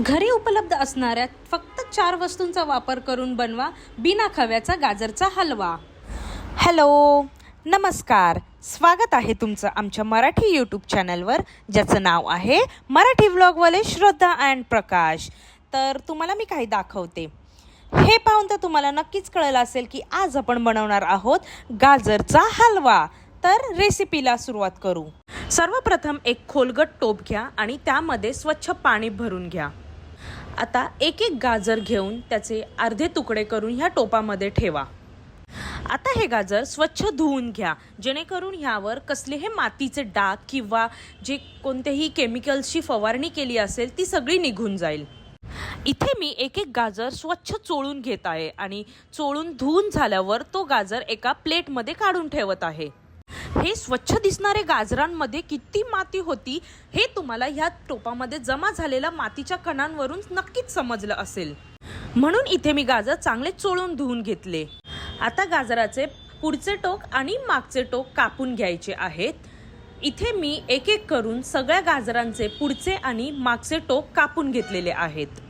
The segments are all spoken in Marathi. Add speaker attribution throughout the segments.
Speaker 1: घरी उपलब्ध असणाऱ्या फक्त चार वस्तूंचा वापर करून बनवा बिना खव्याचा गाजरचा हलवा.
Speaker 2: हॅलो नमस्कार. स्वागत आहे तुमचं आमच्या मराठी यूट्यूब चॅनलवर ज्याचं नाव आहे मराठी व्लॉगवाले श्रद्धा अँड प्रकाश. तर तुम्हाला मी काही दाखवते. हे पाहून तर तुम्हाला नक्कीच कळलं असेल की आज आपण बनवणार आहोत गाजरचा हलवा. तर रेसिपीला सुरुवात करू. सर्वप्रथम एक खोलगट टोप घ्या आणि त्यामध्ये स्वच्छ पाणी भरून घ्या. आता एक एक गाजर घेऊन त्याचे अर्धे तुकडे करून ह्या टोपामध्ये ठेवा. आता हे गाजर स्वच्छ धुवून घ्या. जेणेकरून ह्यावर कसलेही मातीचे डाग किंवा जे कोणत्याही केमिकल्सची फवारणी केली असेल ती सगळी निघून जाईल. इथे मी एक एक गाजर स्वच्छ चोळून घेत आहे आणि चोळून धुवून झाल्यावर तो गाजर एका प्लेटमध्ये काढून ठेवत आहे. हे स्वच्छ दिसणारे गाजरांमध्ये किती माती होती हे तुम्हाला ह्या टोपामध्ये जमा झालेल्या मातीच्या कणांवरून नक्कीच समजलं असेल. म्हणून इथे मी गाजर चांगले चोळून धुवून घेतले. आता गाजराचे पुढचे टोक आणि मागचे टोक कापून घ्यायचे आहेत. इथे मी एक एक करून सगळ्या गाजरांचे पुढचे आणि मागचे टोक कापून घेतलेले आहेत.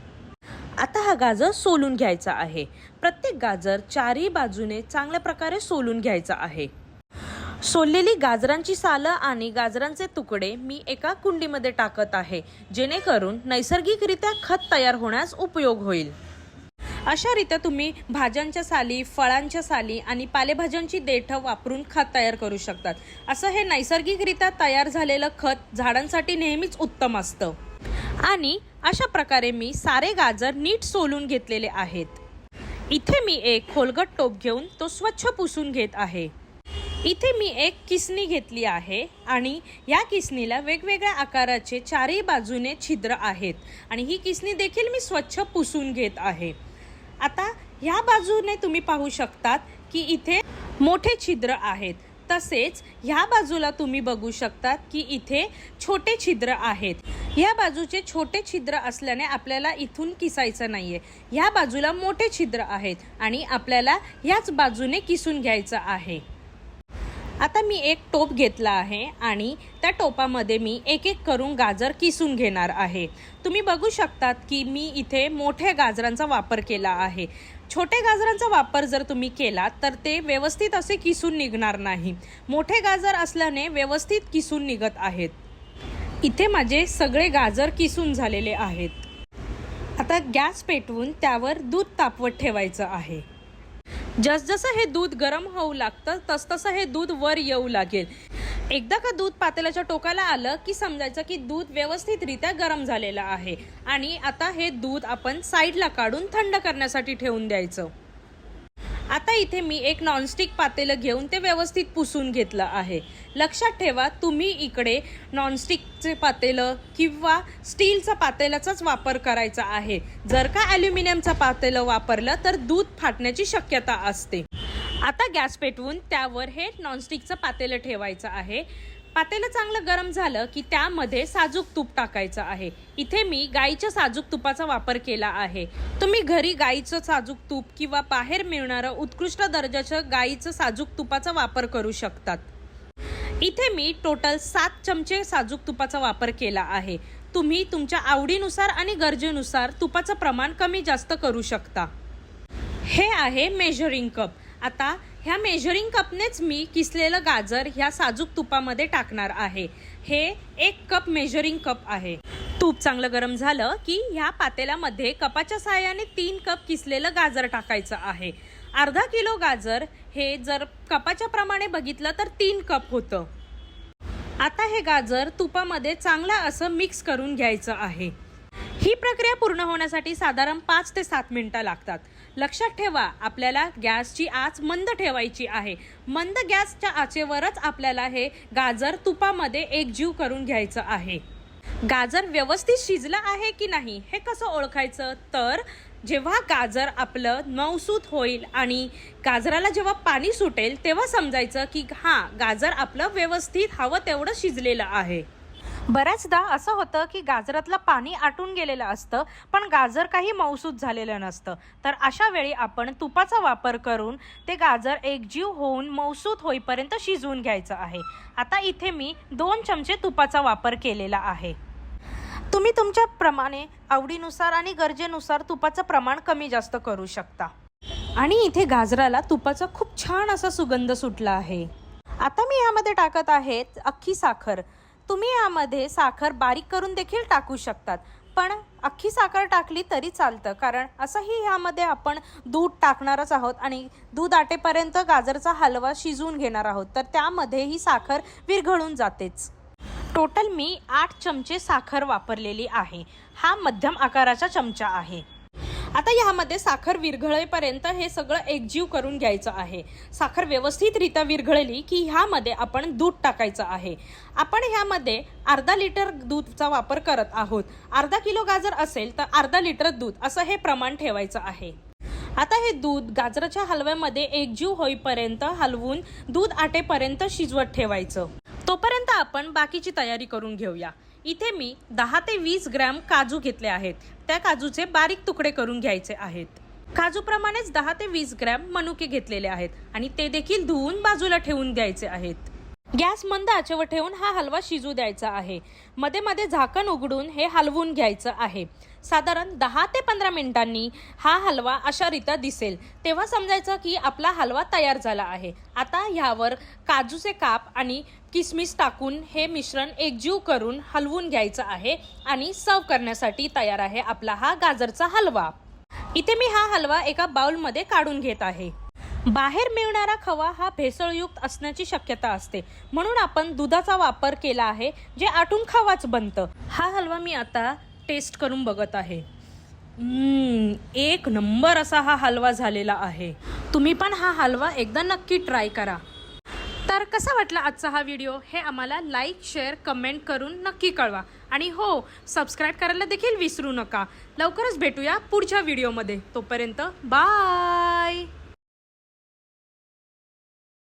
Speaker 2: आता हा गाजर सोलून घ्यायचा आहे. प्रत्येक गाजर चारही बाजूने चांगल्या प्रकारे सोलून घ्यायचा आहे. सोललेली गाजरांची सालं आणि गाजरांचे तुकडे मी एका कुंडीमध्ये टाकत आहे जेणेकरून नैसर्गिकरित्या खत तयार होण्यास उपयोग होईल. अशा रीत्या तुम्ही भाज्यांच्या साली फळांच्या साली आणि पालेभाज्यांची देठं वापरून खत तयार करू शकतात. असं हे नैसर्गिकरित्या तयार झालेलं खत झाडांसाठी नेहमीच उत्तम असतं. आणि अशा प्रकारे मी सारे गाजर नीट सोलून घेतलेले आहेत. इथे मी एक खोलगट टोप घेऊन तो स्वच्छ पुसून घेत आहे. इथे मी एक किसनी घेतली आहे आणि या किसनीला वेगवेगळ्या आकाराचे चारही बाजूने छिद्र आहेत. आणि ही किसनी देखील मी स्वच्छ पुसून घेत आहे. आता ह्या बाजूने तुम्ही पाहू शकतात की इथे मोठे छिद्र आहेत. तसेच ह्या बाजूला तुम्ही बघू शकतात की इथे छोटे छिद्र आहेत. ह्या बाजूचे छोटे छिद्र असल्याने आपल्याला इथून किसायचं नाही आहे ह्या बाजूला मोठे छिद्र आहेत आणि आपल्याला ह्याच बाजूने किसून घ्यायचं आहे. आता मी एक टोप घेतला आहे आणि त्या टोपामध्ये मी एक एक करून गाजर किसून घेणार आहे. तुम्ही बघू शकतात की मी इथे मोठ्या गाजरांचा वापर केला आहे. छोटे गाजरांचा वापर जर तुम्ही केला तर ते व्यवस्थित असे किसून निघणार नाही. मोठे गाजर असल्याने व्यवस्थित किसून निघत आहेत. इथे माझे सगळे गाजर किसून झालेले आहेत. आता गॅस पेटवून त्यावर दूध तापवत ठेवायचं आहे. जसजसं हे दूध गरम होऊ लागतं तसतसं हे दूध वर येऊ लागेल. एकदा का दूध पातेल्याच्या टोकाला आलं की समजायचं की दूध व्यवस्थितरित्या गरम झालेलं आहे. आणि आता हे दूध आपण साईडला काढून थंड करण्यासाठी ठेवून द्यायचं. आता इथे मी एक नॉनस्टिक पातेलं घेऊन ते व्यवस्थित पुसून घेतलं आहे. लक्षात ठेवा तुम्ही इकडे नॉनस्टिकचे पातेलं किंवा स्टीलचा पातेल्याचाच वापर करायचा आहे. जर का ॲल्युमिनियमचं पातेलं वापरलं तर दूध फाटण्याची शक्यता असते. आता गॅस पेटवून त्यावर हे नॉनस्टिकचं पातेलं ठेवायचं आहे. पातेलं चांगलं गरम झालं की त्यामध्ये साजूक तूप टाकायचं आहे. इथे मी गाईच्या साजूक तुपाचा वापर केला आहे. तुम्ही घरी गाईचं साजूक तूप किंवा बाहेर मिळणारं उत्कृष्ट दर्जाचं गाईचं साजूक तुपाचा वापर करू शकतात. इथे मी टोटल सात चमचे साजूक तुपाचा वापर केला आहे. तुम्ही तुमच्या आवडीनुसार आणि गरजेनुसार तुपाचं प्रमाण कमी जास्त करू शकता. हे आहे मेजरिंग कप. आता ह्या मेजरिंग कपनेच मी किसलेलं गाजर ह्या साजूक तुपामध्ये टाकणार आहे. हे एक कप मेजरिंग कप आहे. तूप चांगलं गरम झालं की ह्या पातेल्यामध्ये कपाच्या सहाय्याने तीन कप किसलेलं गाजर टाकायचं आहे. अर्धा किलो गाजर हे जर कपाच्या प्रमाणे बघितलं तर तीन कप होतं. आता हे गाजर तुपामध्ये चांगलं असं मिक्स करून घ्यायचं आहे. ही प्रक्रिया पूर्ण होण्यासाठी साधारण पाच ते सात मिनटं लागतात. लक्षात ठेवा आपल्याला गॅसची आच मंद ठेवायची आहे. मंद गॅसच्या आचेवरच आपल्याला हे गाजर तुपामध्ये एकजीव करून घ्यायचं आहे. गाजर व्यवस्थित शिजलं आहे की नाही हे कसं ओळखायचं? तर जेव्हा गाजर आपलं मऊसूत होईल आणि गाजराला जेव्हा पाणी सुटेल तेव्हा समजायचं की हां गाजर आपलं व्यवस्थित हवं तेवढं शिजलेलं आहे. बऱ्याचदा असं होतं की गाजरातलं पाणी आटून गेलेलं असतं पण गाजर काही मौसूद झालेलं नसतं. तर अशा वेळी आपण तुपाचा वापर करून ते गाजर एकजीव होऊन मौसूद होईपर्यंत शिजवून घ्यायचं आहे. आता इथे मी दोन चमचे तुपाचा वापर केलेला आहे. तुम्ही तुमच्या प्रमाणे आवडीनुसार आणि गरजेनुसार तुपाचं प्रमाण कमी जास्त करू शकता.
Speaker 1: आणि इथे गाजराला तुपाचा खूप छान असा सुगंध सुटला आहे.
Speaker 2: आता मी यामध्ये टाकत आहे अख्खी साखर. तुम्ही यामध्ये साखर बारीक करून देखील टाकू शकतात. पण अख्खी साखर टाकली तरी चालतं कारण असंही ह्यामध्ये आपण दूध टाकणारच आहोत आणि दूध आटेपर्यंत गाजरचा हलवा शिजवून घेणार आहोत. तर त्यामध्ये ही साखर विरघळून जातेच. टोटल मी आठ चमचे साखर वापरलेली आहे. हा मध्यम आकाराचा चमचा आहे.
Speaker 1: आता यामध्ये साखर विरघळेपर्यंत हे सगळं एकजीव करून घ्यायचं आहे. साखर व्यवस्थितरित्या विरघळली की ह्यामध्ये आपण दूध टाकायचं आहे. आपण ह्यामध्ये अर्धा लिटर दूधचा वापर करत आहोत. अर्धा किलो गाजर असेल तर अर्धा लिटर दूध असं हे प्रमाण ठेवायचं आहे. आता हे दूध गाजराच्या हलव्यामध्ये एकजीव होईपर्यंत हलवून दूध आटेपर्यंत शिजवत ठेवायचं. तोपर्यंत आपण बाकीची तयारी करून घेऊया. इथे मी दहा ते वीस ग्रॅम काजू घेतले आहेत. त्या काजूचे बारीक तुकडे करून घ्यायचे आहेत. काजूप्रमाणेच दहा ते वीस ग्रॅम मनुके घेतलेले आहेत आणि ते देखील धुवून बाजूला ठेवून द्यायचे आहेत. गॅस मंद आचेवर ठेवून हा हलवा शिजू द्यायचा आहे. मध्ये मध्ये झाकण उघडून हे हलवून घ्यायचं आहे. साधारण दहा ते पंधरा मिनिटांनी हा हलवा अशा रीत्या दिसेल. तेव्हा समजायचं की आपला हलवा तयार झाला आहे. आता ह्यावर काजूचे काप आणि किसमिस टाकून हे मिश्रण एकजीव करून हलवून घ्यायचं आहे आणि सर्व करण्यासाठी तयार आहे आपला हा गाजरचा हलवा. इथे मी हा हलवा एका बाउलमध्ये काढून घेत आहे. बाहेर मिळणारा खवा हा भेसळयुक्त असण्याची शक्यता असते. म्हणून आपण दुधाचा वापर केला आहे जे आटून खवाच बनतं. हा हलवा मी आता टेस्ट करून बघत आहे. एक नंबर असा हा हलवा झालेला आहे. तुम्ही पण हा हलवा एकदा नक्की ट्राय करा. तर कसा वाटला आजचा हा व्हिडिओ हे आम्हाला लाईक शेअर कमेंट करून नक्की कळवा. आणि हो सबस्क्राईब करायला देखील विसरू नका. लवकरच भेटूया पुढच्या व्हिडिओमध्ये तोपर्यंत बाय